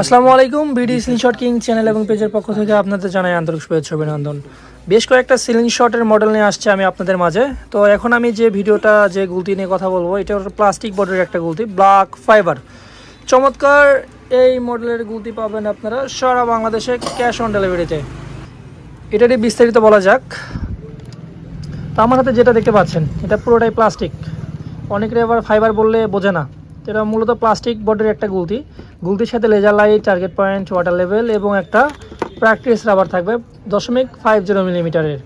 আসসালামু আলাইকুম, BD screenshot king channel এবং পেজের পক্ষ থেকে আপনাদের জানাই আন্তরিক শুভেচ্ছা অভিনন্দন। বেশ কয়েকটা সিলিং শটের মডেল নিয়ে আসছে আমি আপনাদের মাঝে। তো এখন আমি যে ভিডিওটা, যে গুলতি নিয়ে কথা বলব এটা প্লাস্টিক বর্ডের একটা গুলতি ব্ল্যাক ফাইবার চমৎকার এই মডেলের গুলতি পাবেন আপনারা সারা বাংলাদেশে ক্যাশ অন ডেলিভারিতে এটারই বিস্তারিত বলা যাক। তো আমার হাতে যেটা দেখতে পাচ্ছেন, এটা পুরোটাই প্লাস্টিক অনেকের আবার ফাইবার বললে বোঝে না। এটা মূলত প্লাস্টিক বডির একটা গুলতি। গুলতির সাথে laser light target point water level এবং একটা প্র্যাকটিস রাবার থাকবে দশমিক ফাইভ জিরো মিলিমিটারের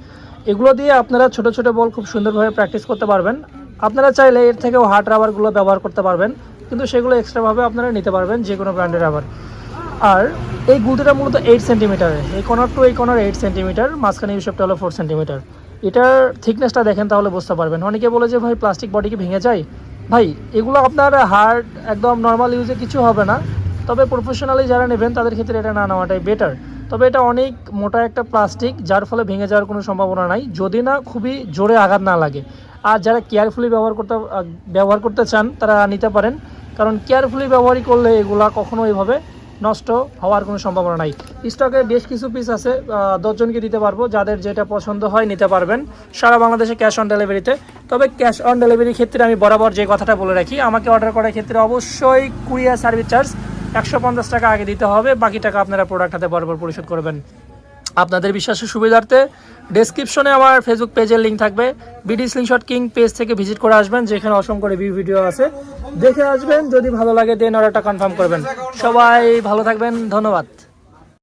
এগুলো দিয়ে আপনারা ছোট ছোট বল খুব সুন্দরভাবে প্র্যাকটিস করতে পারবেন। আপনারা চাইলে এর থেকেও হার্ড রাবারগুলো ব্যবহার করতে পারবেন, কিন্তু সেগুলো এক্সট্রাভাবে আপনারা নিতে পারবেন যে কোনো ব্র্যান্ডের রাবার আর এই গুলতিটা মূলত এইট সেন্টিমিটারের এই কর্নার টু এই কর্নার এইট সেন্টিমিটার মাঝখানে ইউসেপটা হলো ফোর সেন্টিমিটার এটার থিকনেসটা দেখেন তাহলে বুঝতে পারবেন। অনেকে বলে যে, ভাই প্লাস্টিক বডি কি ভেঙে যায়? ভাই, এগুলো আপনার হার্ড একদম নর্মাল ইউজে কিছু হবে না। তবে প্রফেশনালি যারা নেবেন, তাদের ক্ষেত্রে এটা না নেওয়াটাই বেটার তবে এটা অনেক মোটা একটা প্লাস্টিক যার ফলে ভেঙে যাওয়ার কোনো সম্ভাবনা নাই। যদি না, খুবই জোরে আঘাত না লাগে। আর যারা কেয়ারফুলি ব্যবহার করতে ব্যবহার করতে চান, তারা নিতে পারেন। কারণ কেয়ারফুলি ব্যবহারই করলে এগুলা কখনো এইভাবে নষ্ট হওয়ার কোনো সম্ভাবনা নাই। স্টকে বেশ কিছু পিস আছে দশজনকে দিতে পারব। যাদের যেটা পছন্দ হয়, নিতে পারবেন। সারা বাংলাদেশে ক্যাশ অন ডেলিভারিতে তবে ক্যাশ অন ডেলিভারির ক্ষেত্রে আমি বরাবর যে কথাটা বলে রাখি, আমাকে অর্ডার করার ক্ষেত্রে অবশ্যই কুরিয়ার সার্ভিস চার্জ একশো পঞ্চাশ টাকা আগে দিতে হবে, বাকি টাকা আপনারা প্রোডাক্ট হাতে বরাবর পরিশোধ করবেন। আপনাদের বিশ্বাসের সুবিধার্থে ডেসক্রিপশনে আমার ফেসবুক পেজের লিঙ্ক থাকবে। বিডি স্লিংশট কিং পেজ থেকে ভিজিট করে আসবেন, যেখানে অসংখ্য রিভিউ ভিডিও আছে। দেখে আসবেন, যদি ভালো লাগে দেন অর্ডারটা কনফার্ম করবেন। সবাই ভালো থাকবেন, ধন্যবাদ।